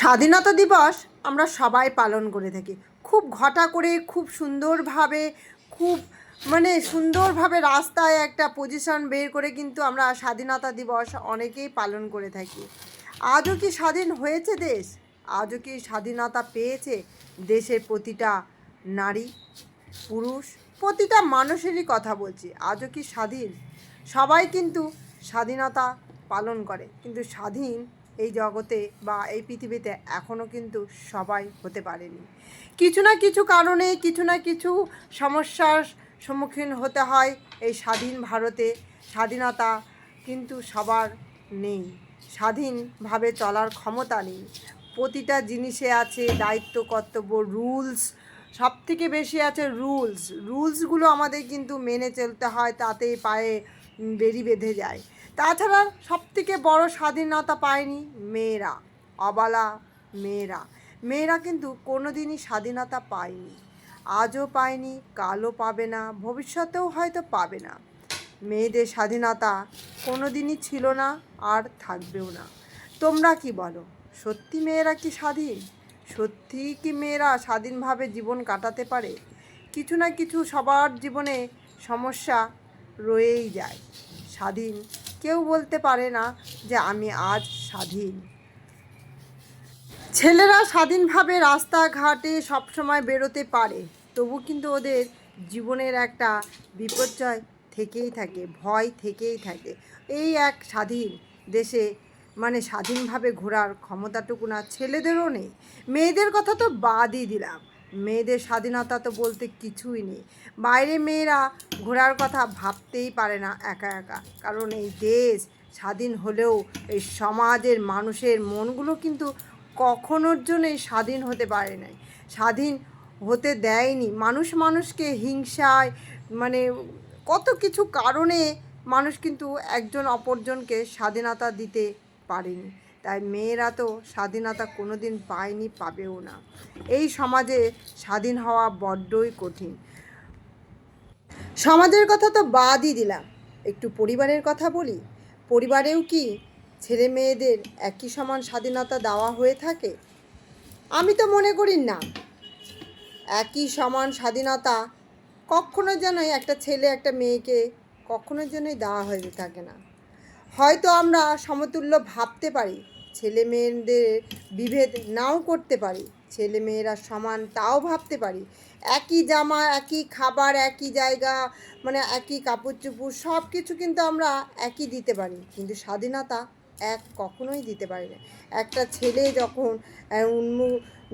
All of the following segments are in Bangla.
স্বাধীনতা দিবস আমরা সবাই পালন করে থাকি। খুব ঘটা করে, খুব সুন্দরভাবে, খুব মানে সুন্দরভাবে রাস্তায় একটা পজিশন বের করে কিন্তু আমরা স্বাধীনতা দিবস অনেকেই পালন করে থাকি। আজও কি স্বাধীন হয়েছে দেশ? আজও কি স্বাধীনতা পেয়েছে দেশের প্রতিটা নারী, পুরুষ, প্রতিটা মানুষেরই কথা বলছি। আজও কি স্বাধীন? সবাই কিন্তু স্বাধীনতা পালন করে, কিন্তু স্বাধীন এই জগতে বা এই পৃথিবীতে এখনও কিন্তু সবাই হতে পারেনি। কিছু না কিছু কারণে, কিছু না কিছু সমস্যার সম্মুখীন হতে হয় এই স্বাধীন ভারতে। স্বাধীনতা কিন্তু সবার নেই। স্বাধীনভাবে চলার ক্ষমতা নেই। প্রতিটা জিনিসে আছে দায়িত্ব, কর্তব্য, রুলস। সব থেকে বেশি আছে রুলস। রুলসগুলো আমাদের কিন্তু মেনে চলতে হয়, তাতে পায়ে বেরি বেঁধে যায়। তাছাড়া সব থেকে বড় স্বাধীনতা পায়নি মেয়েরা, অবলা মেয়েরা। মেয়েরা কিন্তু কোনো দিনই স্বাধীনতা পায়নি। আজও পায়নি, কালও পাবে না, ভবিষ্যতেও হয়তো পাবে না। মেয়েদের স্বাধীনতা কোনো দিনই ছিল না আর থাকবেও না। তোমরা কি বলো, সত্যি মেয়েরা কি স্বাধীন? সত্যি কি মেয়েরা স্বাধীনভাবে জীবন কাটাতে পারে? কিছু না কিছু সবার জীবনে সমস্যা রয়েই যায়। স্বাধীন কেউ বলতে পারে না যে আমি আজ স্বাধীন। ছেলেরা স্বাধীনভাবে রাস্তাঘাটে সবসময় বেরোতে পারে, তবু কিন্তু ওদের জীবনের একটা বিপর্যয় থেকেই থাকে, ভয় থেকেই থাকে। এই এক স্বাধীন দেশে মানে স্বাধীনভাবে ঘোরার ক্ষমতাটুকু না, ছেলেদেরও নেই। মেয়েদের কথা তো বাদই দিলাম। মেয়েদের স্বাধীনতা তো বলতে কিছুই নেই। বাইরে মেয়েরা ঘোরার কথা ভাবতেই পারে না একা একা। কারণ এই দেশ স্বাধীন হলেও এই সমাজের মানুষের মনগুলো কিন্তু কখনোর জন্যই স্বাধীন হতে পারে নাই। স্বাধীন হতে দেয়নি। মানুষ মানুষকে হিংসায় মানে কত কিছু কারণে মানুষ কিন্তু একজন অপরজনকে স্বাধীনতা দিতে পারেনি। তাই মেয়েরা তো স্বাধীনতা কোনো দিন পায়নি, পাবেও না। এই সমাজে স্বাধীন হওয়া বড্ডই কঠিন। সমাজের কথা তো বাদই দিলাম। একটু পরিবারের কথা বলি। পরিবারেও কি ছেলে মেয়েদের একই সমান স্বাধীনতা দেওয়া হয়ে থাকে? আমি তো মনে করি না। একই সমান স্বাধীনতা কখনো যেনই একটা ছেলে একটা মেয়েকে কখনো যেনই দেওয়া হয়ে থাকে না। হয়তো আমরা সমতুল্য ভাবতে পারি, ছেলে মেয়েদের বিভেদ নাও করতে পারি। ছেলে মেয়েরা সমান, তাও ভাবতে পারি। একই জামা, একই খাবার, একই জায়গা মানে একই কাপড় চুপড় সব কিছু কিন্তু আমরা একই দিতে পারি। কিন্তু স্বাধীনতা এক কখনোই দিতে পারি না। একটা ছেলে যখন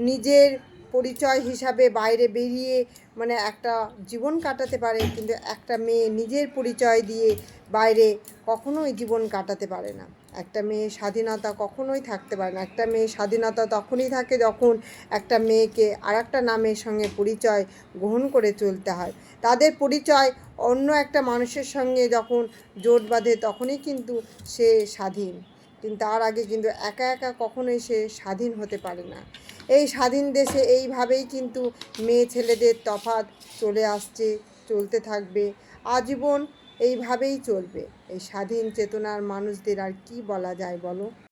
নিজের পরিচয় হিসাবে বাইরে বেরিয়ে মানে একটা জীবন কাটাতে পারে, কিন্তু একটা মেয়ে নিজের পরিচয় দিয়ে বাইরে কখনোই জীবন কাটাতে পারে না। একটা মেয়ে স্বাধীনতা কখনোই থাকতে পারে না। একটা মেয়ে স্বাধীনতা তখনই থাকে যখন একটা মেয়েকে আর একটা নামের সঙ্গে পরিচয় গ্রহণ করে চলতে হয়। তাদের পরিচয় অন্য একটা মানুষের সঙ্গে যখন জোট বাঁধে তখনই কিন্তু সে স্বাধীন। কিন্তু তার আগে কিন্তু একা একা কখনোই সে স্বাধীন হতে পারে না। এই স্বাধীন দেশে এইভাবেই কিন্তু মেয়ে ছেলেদের তফাত চলে আসছে, চলতে থাকবে, আজীবন এইভাবেই চলবে। এই স্বাধীন চেতনার মানুষদের আর কি বলা যায় বলো?